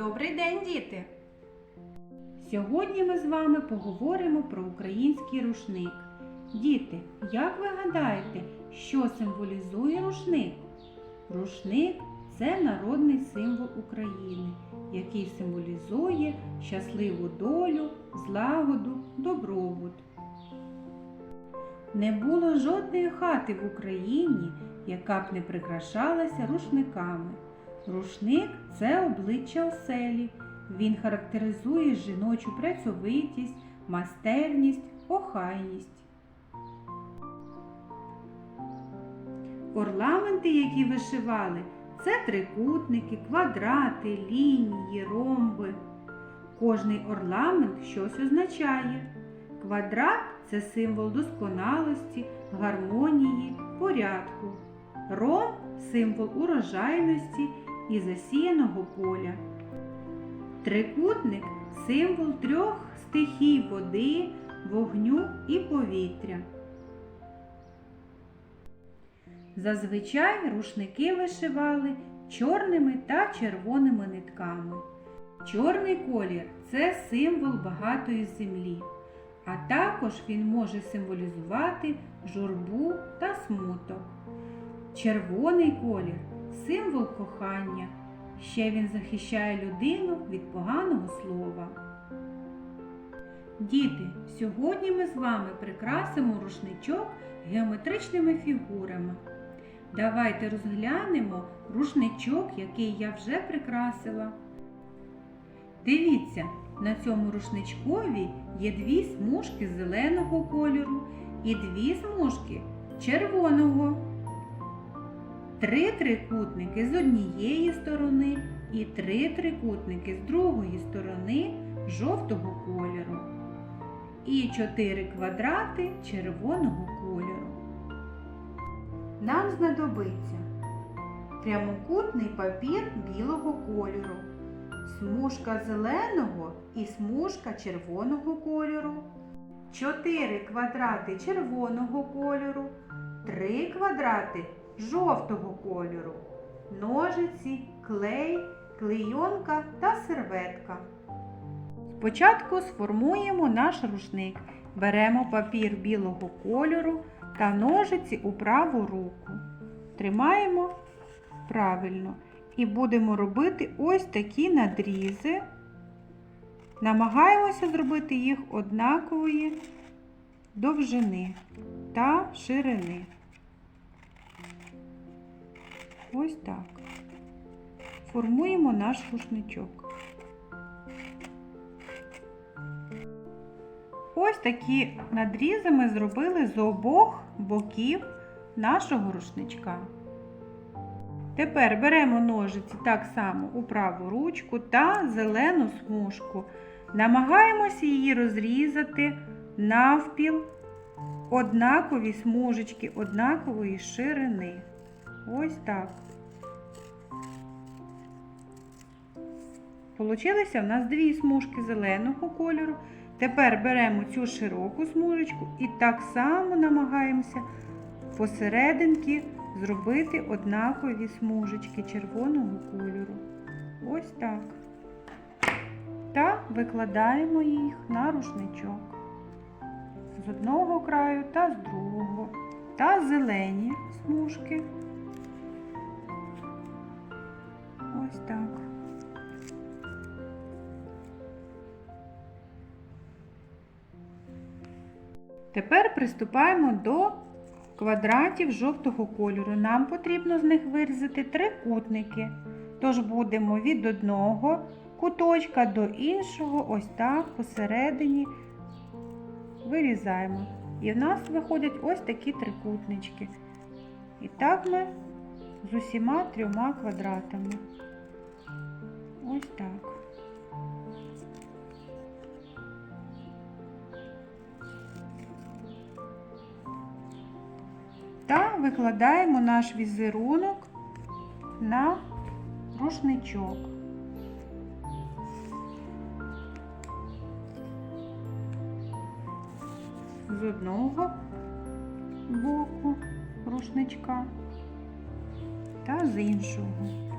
Добрий день, діти! Сьогодні ми з вами поговоримо про український рушник. Діти, як ви гадаєте, що символізує рушник? Рушник це народний символ України, який символізує щасливу долю, злагоду, добробут. Не було жодної хати в Україні, яка б не прикрашалася рушниками. Рушник це обличчя оселі. Він характеризує жіночу працьовитість, майстерність, охайність. Орнаменти, які вишивали, це трикутники, квадрати, лінії, ромби. Кожний орнамент щось означає. Квадрат це символ досконалості, гармонії, порядку. Ромб символ урожайності і засіяного поля. Трикутник символ трьох стихій води, вогню і повітря. Зазвичай рушники вишивали чорними та червоними нитками. Чорний колір це символ багатої землі, а також він може символізувати журбу та смуток. Червоний колір символ кохання. Ще він захищає людину від поганого слова. Діти, сьогодні ми з вами прикрасимо рушничок геометричними фігурами. Давайте розглянемо рушничок, який я вже прикрасила. Дивіться, на цьому рушничкові є дві смужки зеленого кольору і дві смужки червоного. Три трикутники з однієї сторони і три трикутники з другої сторони жовтого кольору. І чотири квадрати червоного кольору. Нам знадобиться прямокутний папір білого кольору, смужка зеленого і смужка червоного кольору, 4 квадрати червоного кольору, 3 квадрати жовтого кольору, ножиці, клей, клейонка та серветка. Спочатку сформуємо наш рушник. Беремо папір білого кольору та ножиці у праву руку. Тримаємо правильно і будемо робити ось такі надрізи. Намагаємося зробити їх однакової довжини та ширини. Ось так. Формуємо наш рушничок. Ось такі надрізи ми зробили з обох боків нашого рушничка. Тепер беремо ножиці так само у праву ручку та зелену смужку. Намагаємося її розрізати навпіл однакові смужечки однакової ширини. Ось так. Получилися в нас дві смужки зеленого кольору. Тепер беремо цю широку смужечку і так само намагаємося посерединки зробити однакові смужечки червоного кольору. Ось так. Та викладаємо їх на рушничок. З одного краю та з другого. Та зелені смужки. Ось так. Тепер приступаємо до квадратів жовтого кольору. Нам потрібно з них вирізати трикутники. Тож будемо від одного куточка до іншого, ось так посередині вирізаємо. І в нас виходять ось такі трикутнички. І так ми з усіма трьома квадратами. Викладаємо наш візерунок на рушничок. З одного боку рушничка та з іншого.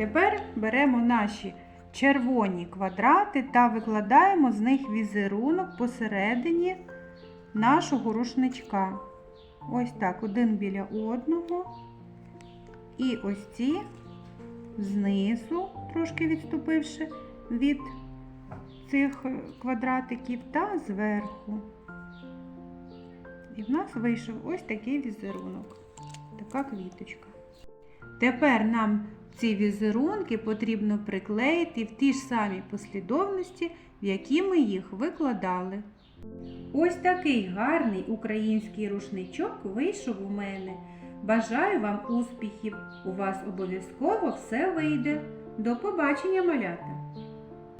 Тепер беремо наші червоні квадрати та викладаємо з них візерунок посередині нашого рушничка. Ось так, один біля одного. І ось ці знизу, трошки відступивши від цих квадратиків, та зверху. І в нас вийшов ось такий візерунок, така квіточка. Тепер нам ці візерунки потрібно приклеїти в ті ж самі послідовності, в які ми їх викладали. Ось такий гарний український рушничок вийшов у мене. Бажаю вам успіхів! У вас обов'язково все вийде. До побачення, малята!